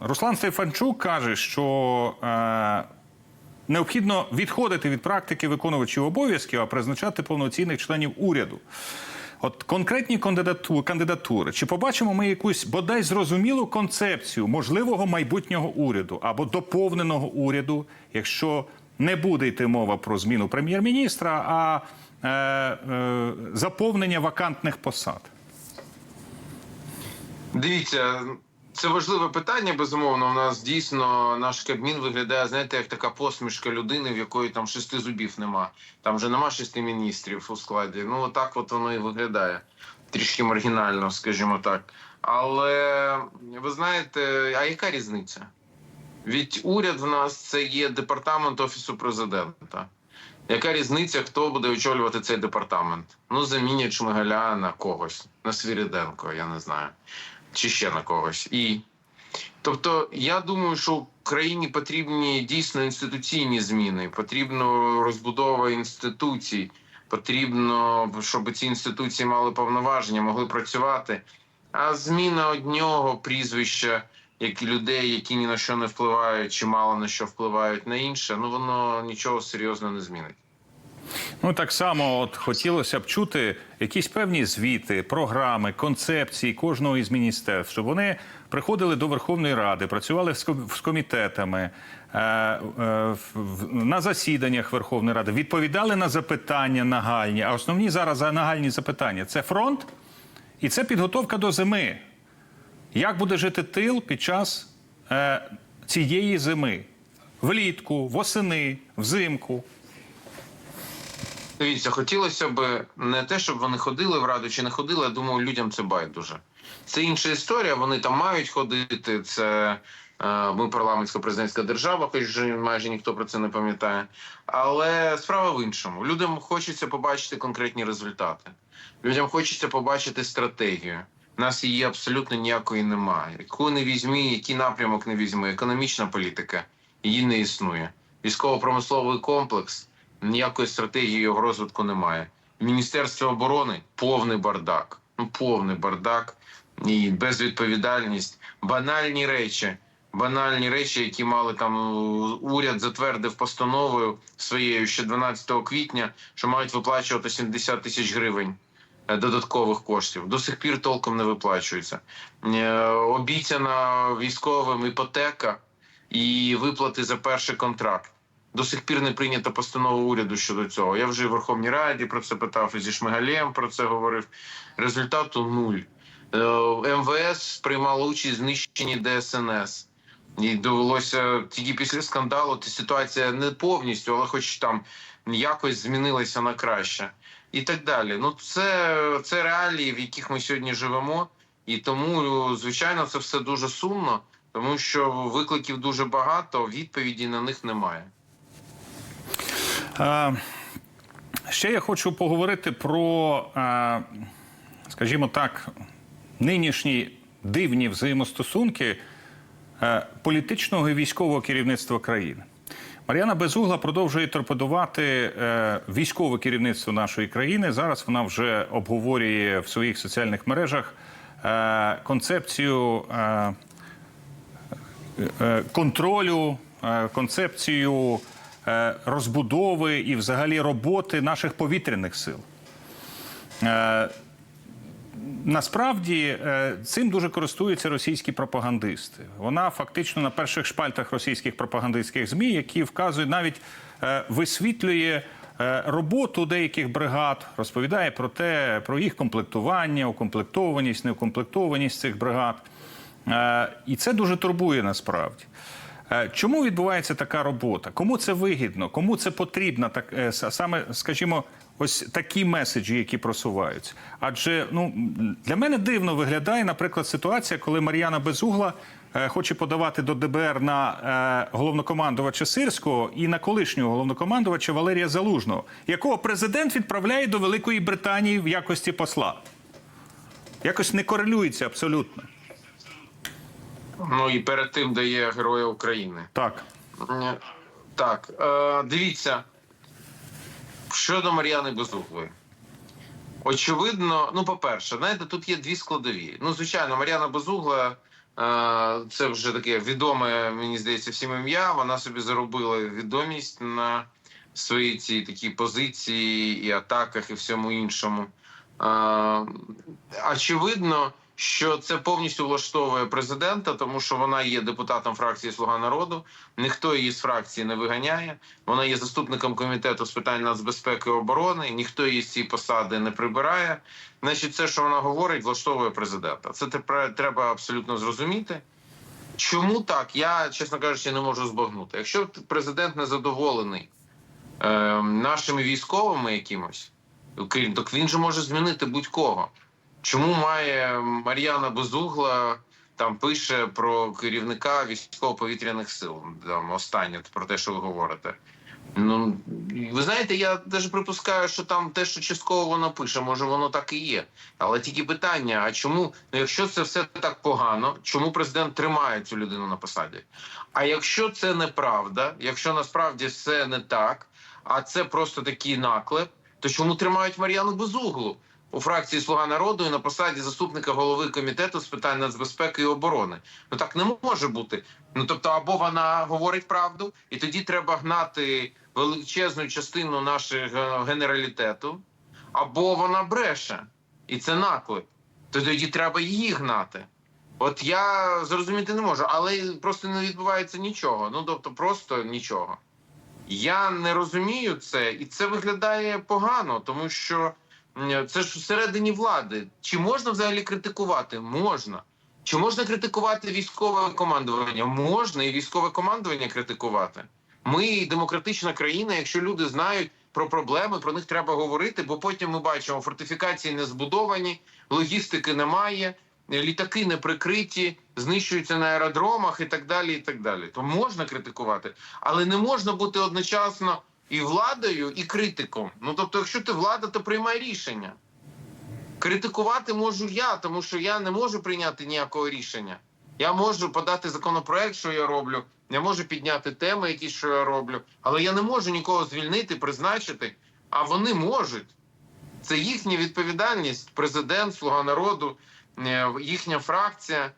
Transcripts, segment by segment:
Руслан Стефанчук каже, що е, необхідно відходити від практики виконувачів обов'язків, а призначати повноцінних членів уряду. От конкретні кандидату- кандидатури. Чи побачимо ми якусь бодай зрозумілу концепцію можливого майбутнього уряду або доповненого уряду, якщо не буде йти мова про зміну прем'єр-міністра, а е, е, заповнення вакантних посад? Дивіться, це важливе питання. Безумовно, у нас дійсно наш кабмін виглядає, знаєте, як така посмішка людини, в якої там шести зубів нема. Там вже нема шести міністрів у складі. Ну отак от воно і виглядає. Трішки маргінально, скажімо так. Але ви знаєте, а яка різниця? Від уряд в нас це є департамент офісу президента. Яка різниця, хто буде очолювати цей департамент? Ну, замінять Шмигаля на когось, на Свіріденко, я не знаю, чи ще на когось. І тобто, я думаю, що Україні потрібні дійсно інституційні зміни, потрібно розбудова інституцій, потрібно, щоб ці інституції мали повноваження, могли працювати. А зміна одного прізвища, як і людей, які ні на що не впливають, чи мало на що впливають на інше, ну воно нічого серйозно не змінить. Ну так само, от хотілося б чути якісь певні звіти, програми, концепції кожного із міністерств, щоб вони приходили до Верховної Ради, працювали з комітетами е, е, на засіданнях Верховної Ради, відповідали на запитання нагальні. А основні зараз нагальні запитання це фронт і це підготовка до зими. Як буде жити тил під час е, цієї зими? Влітку, восени, взимку. Дивіться, хотілося б не те, щоб вони ходили в раду чи не ходили. Я думаю, людям це байдуже. Це інша історія. Вони там мають ходити. Це е, ми парламентсько-президентська держава, хоч же майже ніхто про це не пам'ятає. Але справа в іншому. Людям хочеться побачити конкретні результати. Людям хочеться побачити стратегію. У нас її абсолютно ніякої немає. Яку не візьмі, який напрямок не візьми, економічна політика її не існує. Військово-промисловий комплекс ніякої стратегії його розвитку немає. Міністерство оборони повний бардак. Ну повний бардак і безвідповідальність, банальні речі. Банальні речі, які мали там е, уряд затвердив постановою своєю ще 12 квітня, що мають виплачувати 70 тисяч гривень е, додаткових коштів. До сих пір толком не виплачується. Е, Обіцяна військовим іпотека і виплати за перший контракт. До сих пір не прийнята постанова уряду щодо цього. Я вже в Верховній Раді про це питав і зі Шмигалєм про це говорив. Результату нуль. Е, МВС приймало участь в знищенні ДСНС. І довелося тільки після скандалу. Ситуація не повністю, але хоч там якось змінилася на краще. І так далі. Ну, це, це реалії, в яких ми сьогодні живемо. І тому, звичайно, це все дуже сумно, тому що викликів дуже багато, відповіді на них немає. Ще я хочу поговорити про, скажімо так, нинішні дивні взаємостосунки е, політичного і військового керівництва країни. Мар'яна Безугла продовжує торпедувати е, військове керівництво нашої країни. Зараз вона вже обговорює в своїх соціальних мережах е, концепцію контролю, концепцію розбудови і взагалі роботи наших повітряних сил. Е, Насправді е, цим дуже користуються російські пропагандисти. Вона фактично на перших шпальтах російських пропагандистських змі, які вказують, навіть е, висвітлює е, роботу деяких бригад, розповідає про те, про їх комплектування, укомплектованість, неукомплектованість цих бригад. Е, І це дуже турбує насправді. Е, Чому відбувається така робота? Кому це вигідно? Кому це потрібно? Так е, саме, скажімо, ось такі меседжі, які просуваються. Адже ну для мене дивно виглядає, наприклад, ситуація, коли Мар'яна Безугла е, хоче подавати до ДБР на головнокомандувача Сирського і на колишнього головнокомандувача Валерія Залужного, якого президент відправляє до Великої Британії в якості посла. Якось не корелюється абсолютно. Ну і перед тим дає Героя України. Так. Так, е, дивіться. Щодо Мар'яни Безуглої. Очевидно, ну, по-перше, знаєте, тут є дві складові. Ну, звичайно, Мар'яна Безугла Е, Це вже таке відоме, мені здається, всім ім'я. Вона собі заробила відомість на своїй цій такій позиції і атаках, і всьому іншому. Е, Очевидно, що це повністю влаштовує президента, тому що вона є депутатом фракції Слуга народу. Ніхто її з фракції не виганяє. Вона є заступником комітету з питань нацбезпеки і оборони. Ніхто її з цієї посади не прибирає. Значить, це, що вона говорить, влаштовує президента. Це тепер треба абсолютно зрозуміти. Чому так? Я, чесно кажучи, не можу збагнути. Якщо президент не задоволений е, нашими військовими якимось, окрім, так він же може змінити будь-кого. Чому має Мар'яна Безугла там пише про керівника військово-повітряних сил? Там останнє про те, що ви говорите. Ну ви знаєте, я навіть припускаю, що там те, що частково вона пише, може воно так і є. Але тільки питання: а чому, ну якщо це все так погано, чому президент тримає цю людину на посаді? А якщо це неправда, якщо насправді все не так, а це просто такий наклеп, то чому тримають Мар'яну Безуглу у фракції Слуга народу і на посаді заступника голови комітету з питань нацбезпеки і оборони? Ну так не може бути. Ну тобто, або вона говорить правду, і тоді треба гнати величезну частину нашого генералітету, або вона бреше, і це наклеп. То тоді треба її гнати. От я зрозуміти не можу, але просто не відбувається нічого. Ну тобто, просто нічого. Я не розумію це, і це виглядає погано, тому що це ж всередині влади. Чи можна взагалі критикувати? Можна. Чи можна критикувати військове командування? Можна і військове командування критикувати. Ми демократична країна. Якщо люди знають про проблеми, про них треба говорити, бо потім ми бачимо, фортифікації не збудовані, логістики немає, літаки не прикриті, знищуються на аеродромах і так далі. І так далі. То можна критикувати, але не можна бути одночасно і владою, і критиком. Ну тобто, якщо ти влада, то приймай рішення. Критикувати можу я, тому що я не можу прийняти ніякого рішення. Я можу подати законопроект, що я роблю. Я можу підняти теми, які що я роблю, але я не можу нікого звільнити, призначити. А вони можуть. Це їхня відповідальність. Президент, слуга народу, е, їхня фракція.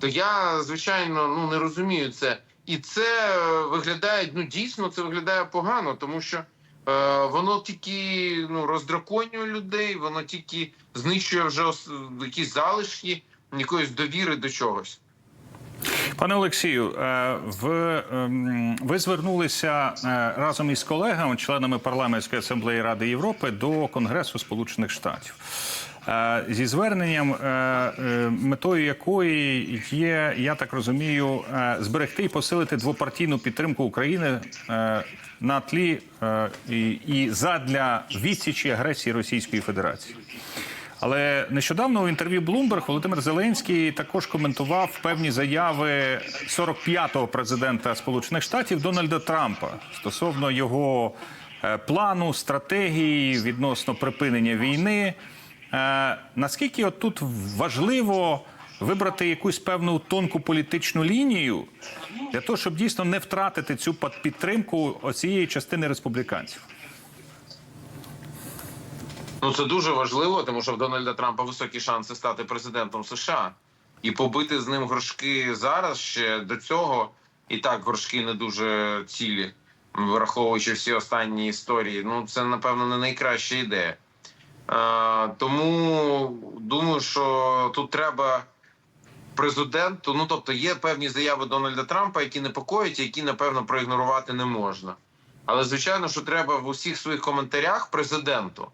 То я звичайно ну не розумію це, і це е, виглядає ну дійсно це виглядає погано, тому що е, воно тільки ну роздраконює людей, воно тільки знищує вже якісь залишки якоїсь довіри до чогось. Пане Олексію, е, в, ем, ви звернулися е, разом із колегами, членами парламентської асамблеї Ради Європи, до Конгресу Сполучених Штатів. Е, Зі зверненням, е, е, метою якої є, я так розумію, зберегти і посилити двопартійну підтримку України на тлі і, задля відсічі агресії Російської Федерації. Але нещодавно у інтерв'ю Bloomberg Володимир Зеленський також коментував певні заяви 45-го президента Сполучених Штатів Дональда Трампа стосовно його плану, стратегії відносно припинення війни. Е, Наскільки от тут важливо вибрати якусь певну тонку політичну лінію для того, щоб дійсно не втратити цю підтримку оцієї частини республіканців? Ну це дуже важливо, тому що в Дональда Трампа високі шанси стати президентом США і побити з ним горшки зараз ще до цього. І так горшки не дуже цілі, враховуючи всі останні історії. Ну це напевно не найкраща ідея. Е, тому думаю, що тут треба президенту. Ну тобто, є певні заяви Дональда Трампа, які непокоять, які напевно проігнорувати не можна. Але звичайно, що треба в усіх своїх коментарях президенту.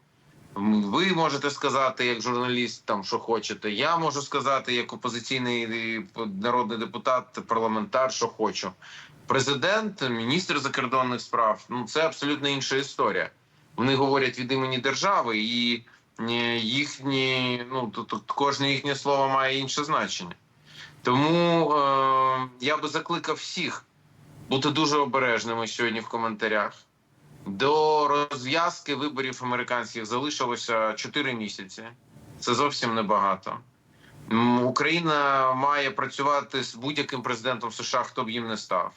Ви можете сказати як журналіст, там що хочете. Я можу сказати як опозиційний е, народний депутат, парламентар, що хочу. Президент, міністр закордонних справ ну це абсолютно інша історія. Вони говорять від імені держави, і е, їхні ну тут, кожне їхнє слово має інше значення. Тому е, я би закликав всіх бути дуже обережними сьогодні в коментарях. До розв'язки виборів американських залишилося 4 місяці. Це зовсім небагато. Україна має працювати з будь-яким президентом США, хто б їм не став.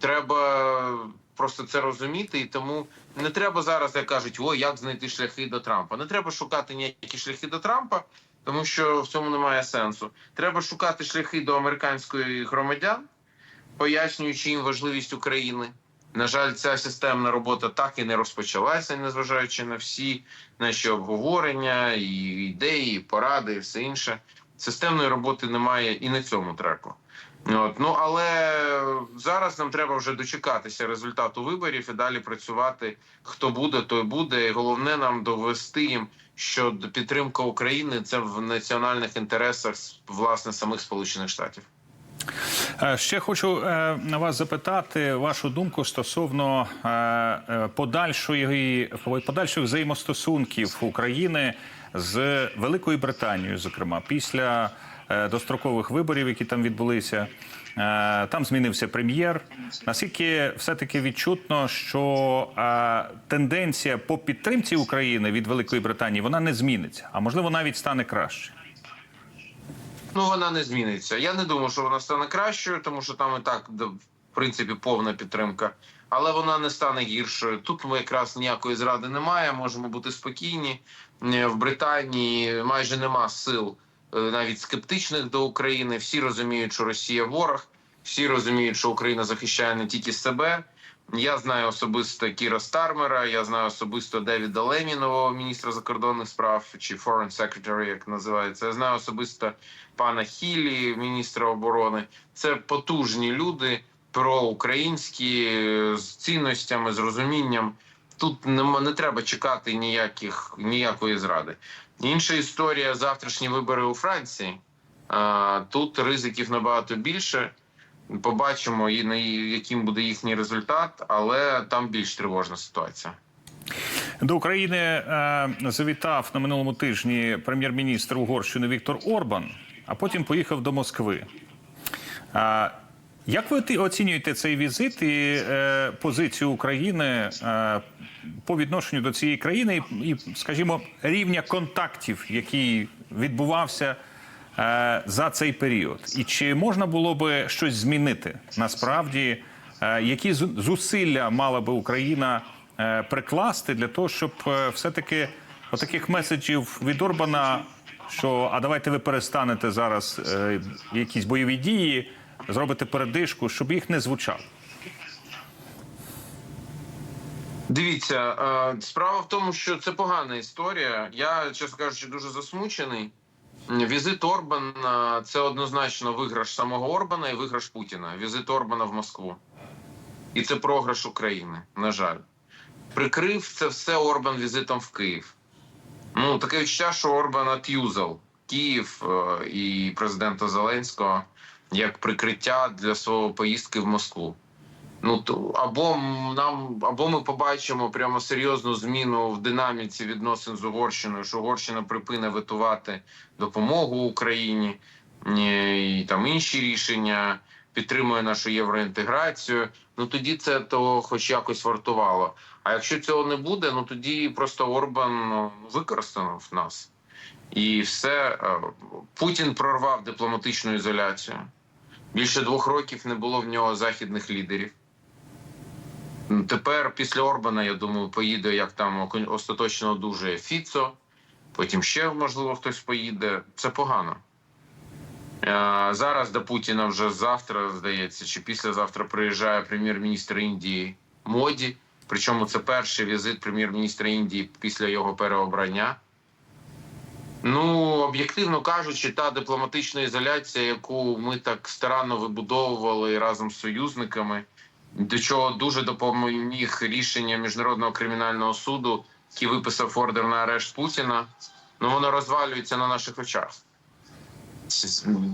Треба просто це розуміти, і тому не треба зараз, як кажуть, о, як знайти шляхи до Трампа. Не треба шукати ніякі шляхи до Трампа. тому що в цьому немає сенсу. Треба шукати шляхи до американських громадян, пояснюючи їм важливість України. На жаль, ця системна робота так і не розпочалася, незважаючи на всі наші обговорення, і ідеї, і поради, і все інше. Системної роботи немає і на цьому треку. От. Ну але зараз нам треба вже дочекатися результату виборів і далі працювати. Хто буде, той буде. І головне нам довести їм, що підтримка України це в національних інтересах власне самих Сполучених Штатів. Е, Ще хочу е, на вас запитати вашу думку стосовно е, подальшої подальших взаємостосунків України з Великою Британією, зокрема, після дострокових виборів, які там відбулися. Е, Там змінився прем'єр. Наскільки все-таки відчутно, що е, тенденція по підтримці України від Великої Британії вона не зміниться, а можливо навіть стане краще. Ну вона не зміниться. Я не думаю, що вона стане кращою, тому що там і так в принципі повна підтримка. Але вона не стане гіршою. Тут ми якраз ніякої зради немає. Можемо бути спокійні. Е, В Британії майже нема сил е, навіть скептичних до України. Всі розуміють, що Росія ворог, всі розуміють, що Україна захищає не тільки себе. Я знаю особисто Кіра Стармера, я знаю особисто Девіда Лемінового, міністра закордонних справ чи Foreign Secretary, як називається. Я знаю особисто пана Хілі, міністра оборони. Це потужні люди, проукраїнські з цінностями, з розумінням. Тут не, не треба чекати ніяких ніякої зради. Інша історія завтрашні вибори у Франції. Тут ризиків набагато більше. Побачимо, і на яким буде їхній результат, але там більш тривожна ситуація. До України е, завітав на минулому тижні прем'єр-міністр Угорщини Віктор Орбан, а потім поїхав до Москви. Як ви оцінюєте цей візит і е, позицію України е, по відношенню до цієї країни і, скажімо, рівня контактів, який відбувався е, за цей період? І чи можна було би щось змінити насправді? Е, які зу- зусилля мала би Україна е, прикласти для того, щоб е, все-таки отаких меседжів від Орбана, що а давайте ви перестанете зараз е, якісь бойові дії, зробите передишку, щоб їх не звучало? Дивіться, е, справа в тому, що це погана історія. Я, чесно кажучи, дуже засмучений. Візит Орбана це однозначно виграш самого Орбана і виграш Путіна. Візит Орбана в Москву. І це програш України, на жаль. Прикрив це все Орбан візитом в Київ. Ну, таке відчуття, що Орбан от'юзав Київ е, і президента Зеленського як прикриття для свого поїздки в Москву. Ну то або нам, або ми побачимо прямо серйозну зміну в динаміці відносин з Угорщиною, що Угорщина припине витувати допомогу Україні ні, і там інші рішення, підтримує нашу євроінтеграцію. Ну тоді це того, хоч якось вартувало. А якщо цього не буде, ну тоді просто Орбан ну, використав нас. І все е, Путін прорвав дипломатичну ізоляцію. Більше двох років не було в нього західних лідерів. Тепер після Орбана, я думаю, поїде як там остаточно одужає Фіцо, потім ще, можливо, хтось поїде. Це погано. Е, Зараз до Путіна вже завтра, здається, чи післязавтра приїжджає прем'єр-міністр Індії Моді. Причому це перший візит прем'єр-міністра Індії після його переобрання. Ну, об'єктивно кажучи, та дипломатична ізоляція, яку ми так старанно вибудовували разом з союзниками, до чого дуже допоміг рішення міжнародного кримінального суду, який виписав ордер на арешт Путіна. Ну воно розвалюється на наших очах.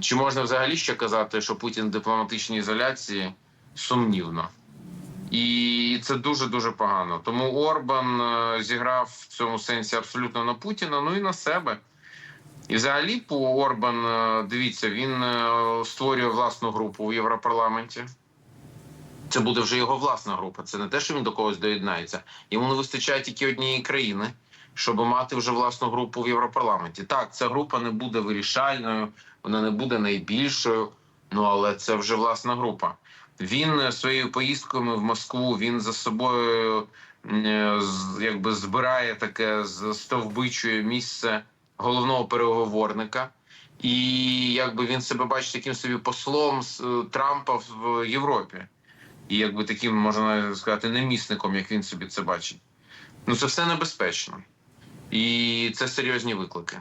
Чи можна взагалі ще казати, що Путін в дипломатичній ізоляції сумнівно? І це дуже дуже погано. Тому Орбан е, зіграв в цьому сенсі абсолютно на Путіна, ну і на себе. І взагалі, по Орбан, е, дивіться, він е, створює власну групу в Європарламенті. Це буде вже його власна група. Це не те, що він до когось доєднається. Йому не вистачає тільки однієї країни, щоб мати вже власну групу в Європарламенті. Так, ця група не буде вирішальною, вона не буде найбільшою, ну але це вже власна група. Він е, своєю поїздкою в Москву він за собою якби збирає таке стовбичує місце головного переговорника. І якби він себе бачить таким собі послом е, Трампа в Європі, і якби таким можна сказати немісником, як він собі це бачить. Ну це все небезпечно, і це серйозні виклики.